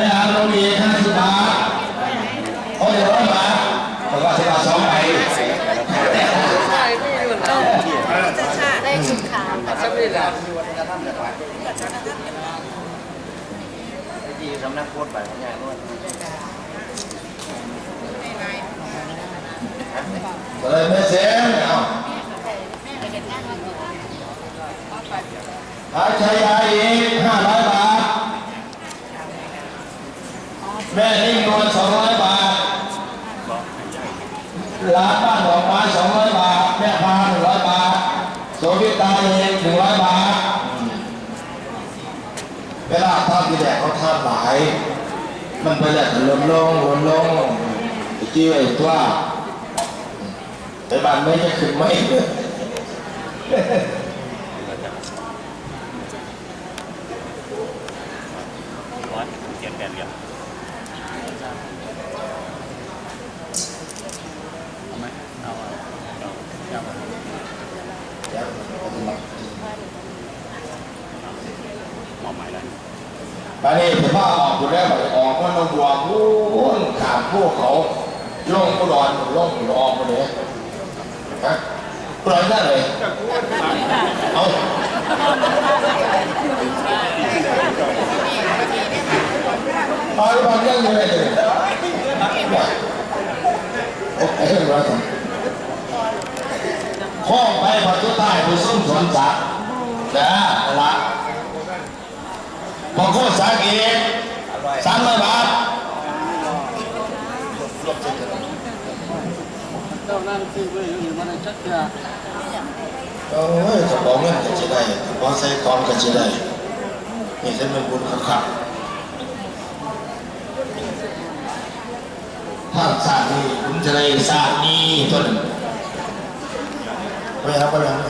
ไม่หาโรงเรียนห้าสิบบาทโอ้ยร้อยบาทบอกว่าสิบบาทสองใบใช่พี่เหมือนเจ้าได้ชุดขาวสมิธอะที่สำนักโคตรไปของงานนวดเลยไม่เสียงเอาหาชายาอีกห้าร้อยบาท แม่นิ่งนวลสองร้อยบาทร้านบ้านดอกไม้สองร้อยบาท แม่พาหนึ่งร้อยบาทโสภิตาเองหนึ่งร้อยบาท เวลาทำทีแรกเขาทำหลาย มันไปแล้วลดลงลดลงไอ้จี้ไอ้ตัวไอ้บ้านไม่จะขึ้นไหมร้อยเจ็ดแปดเหรียญ เอาไหมเอาเอาเอาเอาหมอหมายแล้วตอนนี้ผมว่าออกอยู่แล้วออกมันต้องวกวุ้นขามพวกเขาลงกุหลอนลงกุหลอนมาเลยฮะกุหลอนได้เลยเอา เอาบอลยังอยู่เลยโอ้ยร้อยสองห้องไปพอทุกท่ายไปส้มสวนสัตว์นะละบางคนสาเกตสามร้อยบาทเจ้านั่นคือเว้ยอยู่มันชักจะโอ้ยกระเป๋าเงินก็จะได้กระเป๋าใส่กองก็จะได้นี่จะเป็นบุญครับ ภาศาสตร์นี้คุณจะได้ศาสตร์นี้ต้นไปครับไปครับ